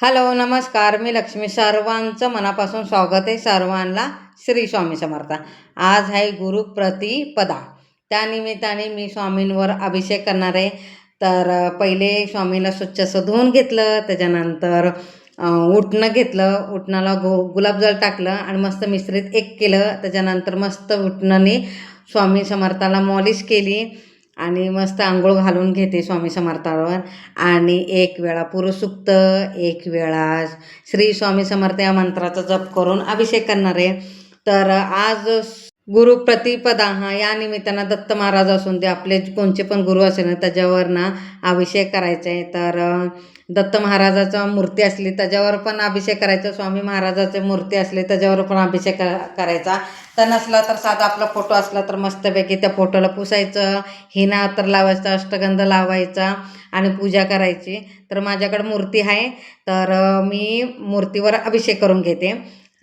Hello नमस्कार. मी लक्ष्मी सर्वांचं मनापासून स्वागत आहे सर्वांना. श्री स्वामी समर्थ. आज आहे गुरुप्रतिपदा त्यानिमित्ताने मी स्वामींवर अभिषेक करणार आहे. तर पहिले स्वामीला स्वच्छ असं धुवून घेतलं त्याच्यानंतर उठणं उटणं घेतलं. उठणाला गो गुलाबजल टाकलं आणि मस्त मिश्रित एक केलं. त्याच्यानंतर मस्त उटणाने स्वामी समर्थाला मॉलिश केली. आणि मस्त आंघोळ घालून घेते स्वामी समर्थावर. आणि एक वेळा पुरुषुक्त एक वेळा श्री स्वामी समर्थ या मंत्राचा जप करून अभिषेक करणार. आहे तर आज गुरु प्रतिपदा हा या निमित्तानं दत्त महाराज असून ते आपले कोणचे पण गुरु असेल ना त्याच्यावर ना अभिषेक करायचा आहे. तर दत्त महाराजाचा मूर्ती असली त्याच्यावर पण अभिषेक करायचा. स्वामी महाराजाचे मूर्ती असली त्याच्यावर पण अभिषेक करायचा. तर नसला तर साधा आपला फोटो असला तर मस्तपैकी त्या फोटोला पुसायचं. हिना अत्तर लावायचा अष्टगंध लावायचा आणि पूजा करायची. तर माझ्याकडे मूर्ती आहे. तर मी मूर्तीवर अभिषेक करून घेते.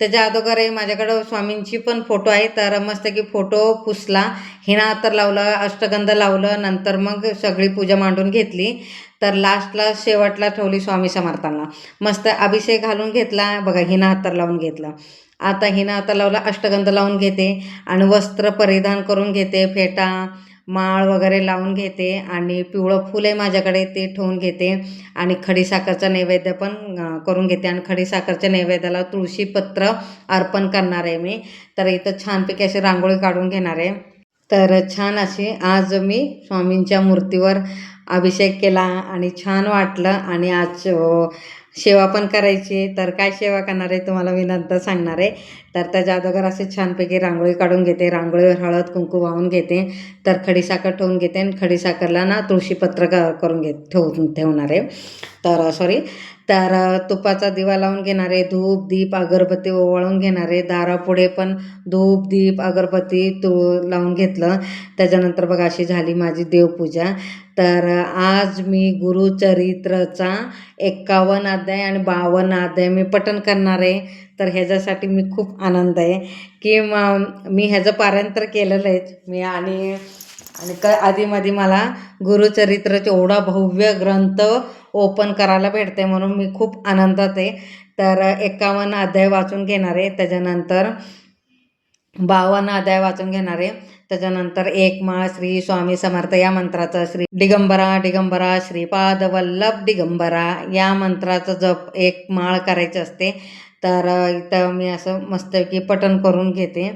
त्याच्या अगोदर माझ्याकडं स्वामींची पण फोटो आहे तर मस्त की फोटो पुसला. हिना अत्तर लावलं अष्टगंध लावलं नंतर मग सगळी पूजा मांडून घेतली. तर लास्टला शेवटला ठेवली स्वामी समर्थांना. मस्त अभिषेक घालून घेतला. बघा हिना अत्तर लावून घेतला. आता हिना आता लावला अष्टगंध लावून घेते आणि वस्त्र परिधान करून घेते फेटा. माळ वगैरे लावून घेते आणि पिवळं फूल आहे माझ्याकडे ते ठेवून घेते. आणि खडीसाखरचा नैवेद्य पण करून घेते. आणि खडीसाखरच्या नैवेद्याला तुळशीपत्र अर्पण करणार आहे मी. तर इथं छानपैकी अशी रांगोळी काढून घेणार आहे. तर छान अशी आज मी स्वामींच्या मूर्तीवर अभिषेक केला आणि छान वाटलं. आणि आज सेवा पण करायची तर काय सेवा करणार आहे तुम्हाला मी नंतर सांगणार आहे. तर त्याच्या अगोदर असे छानपैकी रांगोळी काढून घेते रांगोळीवर हळद कुंकू वाहून घेते तर खडीसाखर ठेवून घेते आणि खडीसाखरला ना तुळशीपत्र क करून घेत ठेवून ठेवणार आहे. तर सॉरी तर तुपाचा दिवा लावून घेणारे धूप दीप अगरबत्ती ओवाळून घेणारे दारापुढे पण धूप दीप अगरबत्ती तू लावून घेतलं. त्याच्यानंतर बघा अशी झाली माझी देवपूजा. तर आज मी गुरुचरित्रचा एक्कावन्न अध्याय आणि बावन्न अध्याय मी पठण करणार आहे. तर ह्याच्यासाठी मी खूप आनंद आहे. की म मी ह्याचं पारांतर केलेलं आहेच मी आणि आणि क आधीमध्ये मला गुरुचरित्राचा एवढा भव्य ग्रंथ ओपन करायला भेटते म्हणून मी खूप आनंदात आहे. तर एकावन्न अध्याय वाचून घेणार आहे. त्याच्यानंतर बावन्न अध्याय वाचून घेणार आहे. त्याच्यानंतर एक माळ श्री स्वामी समर्थ या मंत्राचा श्री दिगंबरा दिगंबरा श्रीपाद वल्लभ दिगंबरा या मंत्राचं जप एक माळ करायची असते. तर इथं मी असं मस्तपैकी पठण करून घेते.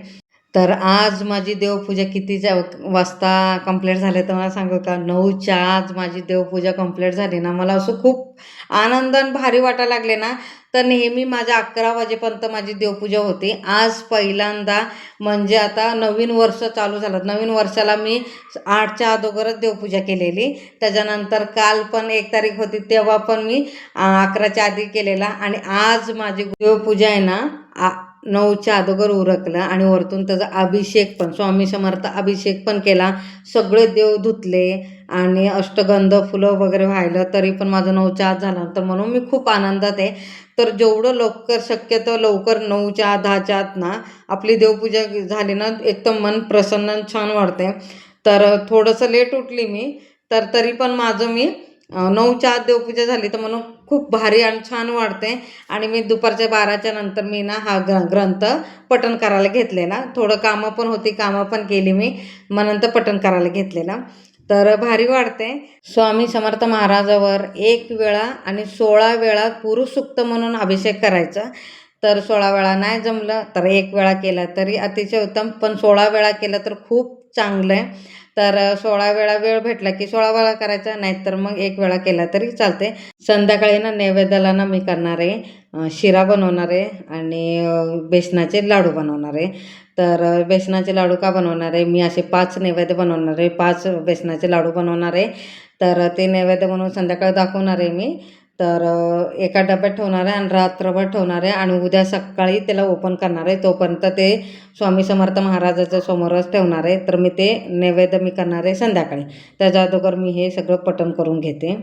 तर आज माझी देवपूजा कितीच्या वाजता कंप्लीट झाले तर मला सांगू का? नऊच्या आज माझी देवपूजा कंप्लीट झाली ना. मला असं खूप आनंद आणि भारी वाटायला लागले ना. तर नेहमी माझ्या अकरा वाजेपर्यंत माझी देवपूजा होती. आज पहिल्यांदा म्हणजे आता नवीन वर्ष चालू झालं. नवीन वर्षाला मी आठच्या अगोदरच देवपूजा केलेली. त्याच्यानंतर काल पण एक तारीख होती तेव्हा पण मी अकराच्या आधी केलेला. आणि आज माझी देवपूजा आहे ना आ नऊच्या अगोदर उरकलं आणि वरतून त्याचा अभिषेक पण स्वामी समर्थ अभिषेक पण केला. सगळे देव धुतले आणि अष्टगंध फुलं वगैरे व्हायलं तरी पण माझं नऊच्या आत झालं तर म्हणून मी खूप आनंदात आहे. तर जेवढं लवकर शक्यतो लवकर नऊच्या आत दहाच्या आत ना आपली देवपूजा झाली ना एकदम मन प्रसन्न छान वाटते तर थोडंसं लेट उठली मी तर तरी पण माझं मी नऊच्या आत देवपूजा झाली तर म्हणून खूप भारी आणि छान वाटते आणि मी दुपारच्या बाराच्या नंतर मी ना हा ग्र ग्रंथ पठण करायला घेतलेला. थोडं कामं पण होती कामं पण केली मी मग नंतर पठण करायला घेतलेला. तर भारी वाटते स्वामी समर्थ महाराजावर एक वेळा आणि सोळा वेळा पुरुष सुक्त म्हणून अभिषेक करायचा. तर सोळा वेळा नाही जमलं तर एक वेळा केला तरी अतिशय उत्तम. पण सोळा वेळा केलं तर खूप चांगलं आहे तर सोळा वेळा वेळ भेटला की सोळा वेळा करायचा नाहीतर मग एक वेळा केला तरी चालते संध्याकाळी ना नैवेद्याला ना मी करणार आहे शिरा बनवणार आहे आणि बेसनाचे लाडू बनवणार आहे. तर बेसनाचे लाडू का बनवणार आहे? मी असे पाच नैवेद्य बनवणार आहे पाच बेसनाचे लाडू बनवणार आहे. तर ते नैवेद्य बनवून संध्याकाळी दाखवणार आहे मी. तर एका डब्यात ठेवणार आहे आणि रात्रभर ठेवणार आहे आणि उद्या सकाळी त्याला ओपन करणार. आहे तोपर्यंत ते स्वामी समर्थ महाराजाच्या समोरच ठेवणार. आहे तर मी ते नैवेद्य मी करणार आहे संध्याकाळी. त्याच्या अगोदर मी हे सगळं पठण करून घेते.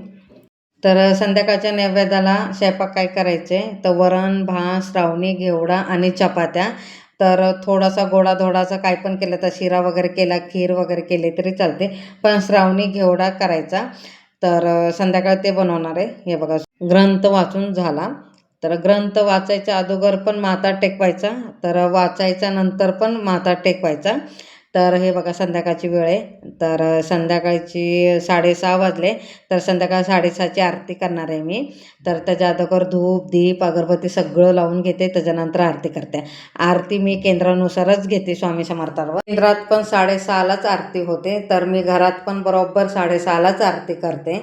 तर संध्याकाळच्या नैवेद्याला स्वयंपाक काय करायचे? तर वरण भात श्रावणी घेवडा आणि चपात्या. तर थोडासा गोडा धोडाचा काय पण केलं तर शिरा वगैरे केला खीर वगैरे केले तरी चालते. पण श्रावणी घेवडा करायचा. तर संध्याकाळी ते बनवणार आहे. हे बघा ग्रंथ वाचून झाला. तर ग्रंथ वाचायच्या अगोदर पण माथा टेकवायचा. तर वाचायच्या नंतर पण माथा टेकवायचा. तर हे बघा संध्याकाळची वेळ आहे. तर संध्याकाळची साडेसहा वाजले. तर संध्याकाळ साडेसहाची आरती करणार आहे मी. तर त्याच्या अगोदर धूप दीप अगरबत्ती सगळं लावून घेते. त्याच्यानंतर आरती करते. आरती मी केंद्रानुसारच घेते स्वामी समर्थांवर. केंद्रात पण साडेसहालाच आरती होते. तर मी घरात पण बरोबर साडेसहालाच आरती करते.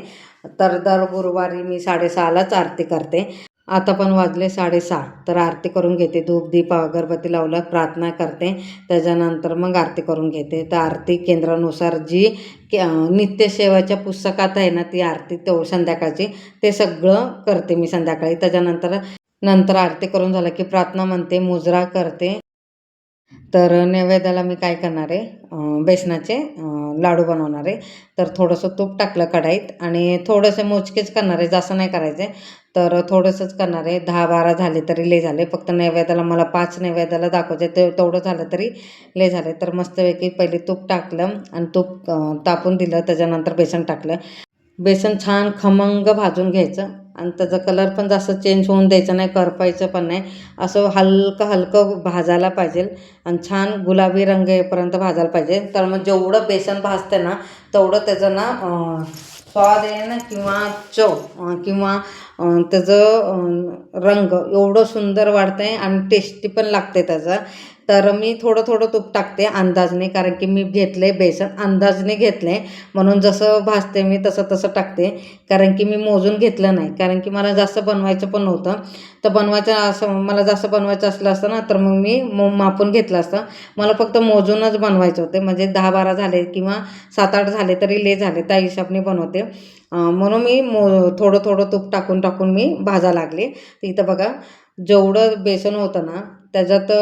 तर दर गुरुवारी मी साडेसहालाच आरती करते. आता पण वाजले साडेसहा. तर आरती करून घेते. धूप दीप अगरबत्ती लावलं प्रार्थना करते. त्याच्यानंतर मग आरती करून घेते. तर आरती केंद्रानुसार जी के नित्यसेवाच्या पुस्तकात आहे ना ती आरती तो संध्याकाळची ते सगळं करते मी संध्याकाळी. त्याच्यानंतर नंतर आरती करून झालं की प्रार्थना म्हणते मुजरा करते. तर नैवेद्याला मी काय करणार आहे? बेसनाचे लाडू बनवणार आहे. तर थोडंसं तूप टाकलं कढाईत आणि थोडंसं मोजकेच करणार आहे जास्त नाही करायचे. तर थोडंसंच करणार आहे. दहा बारा झाले तरी ले झाले. फक्त नैवेद्याला मला पाच नैवेद्याला दाखवायचे ते तेवढं झालं तरी ले झाले. तर मस्तपैकी पहिले तूप टाकलं आणि तूप तापून दिलं. त्याच्यानंतर बेसन टाकलं. बेसन छान खमंग भाजून घ्यायचं. आणि त्याचा कलर पण जास्त चेंज होऊन द्यायचा नाही करपायचं पण नाही. असं हलकं हलकं भाजायला पाहिजे आणि छान गुलाबी रंग येईपर्यंत भाजायला पाहिजे. तर मग जेवढं बेसन भाजते ना तेवढं त्याचं ना स्वाद आहे ना किंवा चव किंवा त्याचं रंग एवढं सुंदर वाढतं आहे आणि टेस्टी पण लागते त्याचं. तर मी थोडं थोडं तूप टाकते अंदाजने कारण की मी घेतलं आहे बेसन अंदाजने घेतलं. आहे म्हणून जसं भाजते मी तसं तसं टाकते. कारण की मी मोजून घेतलं नाही. कारण की मला जास्त बनवायचं पण नव्हतं. तर बनवायचं असं मला जास्त बनवायचं असलं असतं ना तर मग मी मापून घेतलं असतं. मला फक्त मोजूनच बनवायचं होते. म्हणजे दहा बारा झाले किंवा सात आठ झाले तरी ले झाले. त्या हिशोबाने बनवते. म्हणून मी मो थोडं थोडं तूप टाकून टाकून मी भाजा लागले. इथं बघा जेवढं बेसन होतं ना त्याच्यात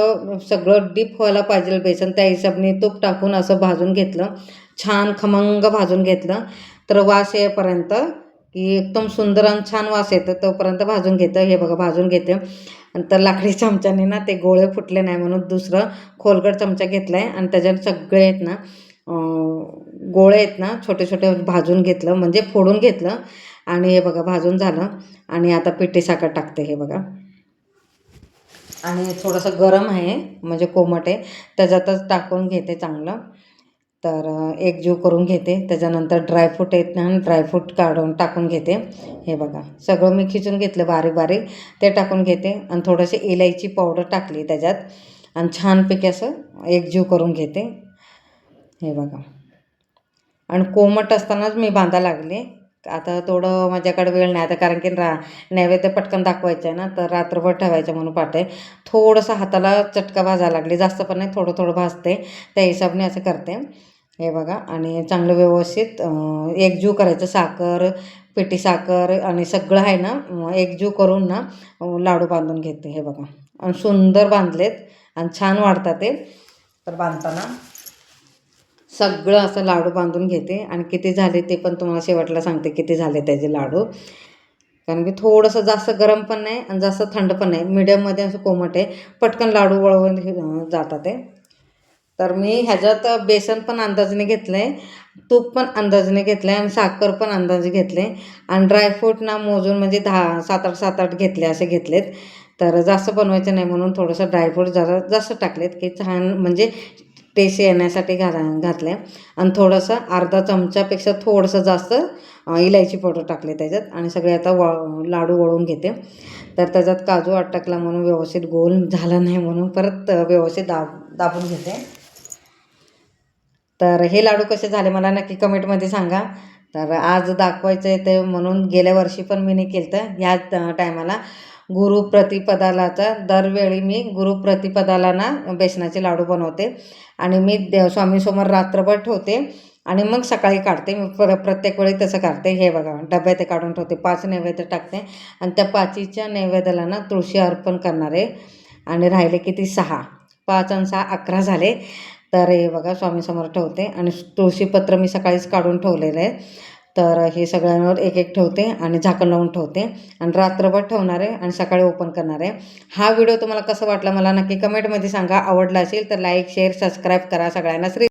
सगळं डीप व्हायला पाहिजे बेसन. त्या हिशोबाने तूप टाकून असं भाजून घेतलं. छान खमंग भाजून घेतलं. तर वास येईपर्यंत की एकदम सुंदर आणि छान वास येतं. तोपर्यंत भाजून घेतं. हे बघा भाजून घेते. नंतर लाकडी चमच्याने ना ते गोळे फुटले नाही म्हणून दुसरं खोलगड चमचा घेतला आहे आणि त्याच्यात सगळे आहेत ना गोळे आहेत ना छोटे छोटे भाजून घेतलं. म्हणजे फोडून घेतलं. आणि हे बघा भाजून झालं. आणि आता पिठी साखर टाकते हे बघा. आणि थोडंसं गरम आहे म्हणजे कोमट आहे. त्याच्यातच टाकून घेते चांगलं. तर एक एकजीव करून घेते. त्याच्यानंतर ड्रायफ्रूट येत नाही ड्रायफ्रूट काढून टाकून घेते. हे बघा सगळं मी खिचून घेतलं बारीक बारीक. ते टाकून घेते आणि थोडंसे इलायची पावडर टाकली त्याच्यात. आणि छानपैकी असं एकजीव करून घेते. हे बघा. आणि कोमट असतानाच मी बांधा लागले. आता थोडं माझ्याकडे वेळ नाही आता कारण की रा नैवेद्य पटकन दाखवायचं आहे ना तर रात्रभर ठेवायचं म्हणून पाठे थोडंसं हाताला चटका भाजायला लागली जास्त पण नाही थोडं थोडं भाजते. त्या हिशोबाने असं करते. हे बघा आणि चांगलं व्यवस्थित एकजू एकजीव करायचं साखर पिठी साखर आणि सगळं आहे ना एकजू एकजीव करून ना लाडू बांधून घेते हे बघा. आणि सुंदर बांधलेत आणि छान वाढतात ते. तर बांधताना सगळं असं लाडू बांधून घेते आणि किती झाले ते पण तुम्हाला शेवटला सांगते किती झाले त्याचे लाडू. कारण की थोडंसं जास्त गरम पण नाही आणि जास्त थंड पण नाही. मिडियममध्ये असं कोमट आहे. पटकन लाडू वळवून जातात ते. तर मी ह्याच्यात बेसन पण अंदाजाने घेतलं आहे तूप पण अंदाजाने घेतलं आहे आणि साखर पण अंदाजे घेतले आणि ड्रायफ्रूट ना मोजून म्हणजे दहा सात आठ सात आठ घेतले असे घेतलेत. तर जास्त बनवायचं नाही म्हणून थोडंसं ड्रायफ्रूट जरा जास्त टाकलेत की छान म्हणजे टेस्ट येण्यासाठी घाला घातले आणि थोडंसं अर्धा चमच्यापेक्षा थोडंसं जास्त इलायची पावडर टाकले त्याच्यात. आणि सगळे आता वळ लाडू वळून घेते. तर त्याच्यात काजू अटकला म्हणून व्यवस्थित गोल झाला नाही म्हणून परत व्यवस्थित दाब दाबून घेते. तर हे लाडू कसे झाले मला नक्की कमेंटमध्ये सांगा. तर आज दाखवायचं आहे ते म्हणून गेल्या वर्षी पण मी नाही केलं तर ह्या टायमाला गुरुप्रतिपदालाचा दरवेळी मी गुरुप्रतिपदाला ना बेसनाचे लाडू बनवते. आणि मी देव स्वामीसमोर रात्रभर ठेवते. आणि मग सकाळी काढते. मी प्र प्रत्येक वेळी तसं काढते. हे बघा डब्यात ते काढून ठेवते. पाच नैवेद्य टाकते. आणि त्या पाचीच्या नैवेद्याला ना तुळशी अर्पण करणार. आहे आणि राहिले किती? सहा. पाच आणि सहा अकरा झाले. तर हे बघा स्वामीसमोर ठेवते. आणि तुळशीपत्र मी सकाळीच काढून ठेवलेलं. आहे तर हे सगळ्यांवर एक एक ठेवते आणि झाकण लावून ठेवते आणि रात्रभर ठेवणार आहे आणि सकाळी ओपन करणार आहे. हा व्हिडिओ तुम्हाला कसं वाटला मला नक्की कमेंटमध्ये सांगा. आवडला असेल तर लाईक शेअर सबस्क्राईब करा सगळ्यांना. श्री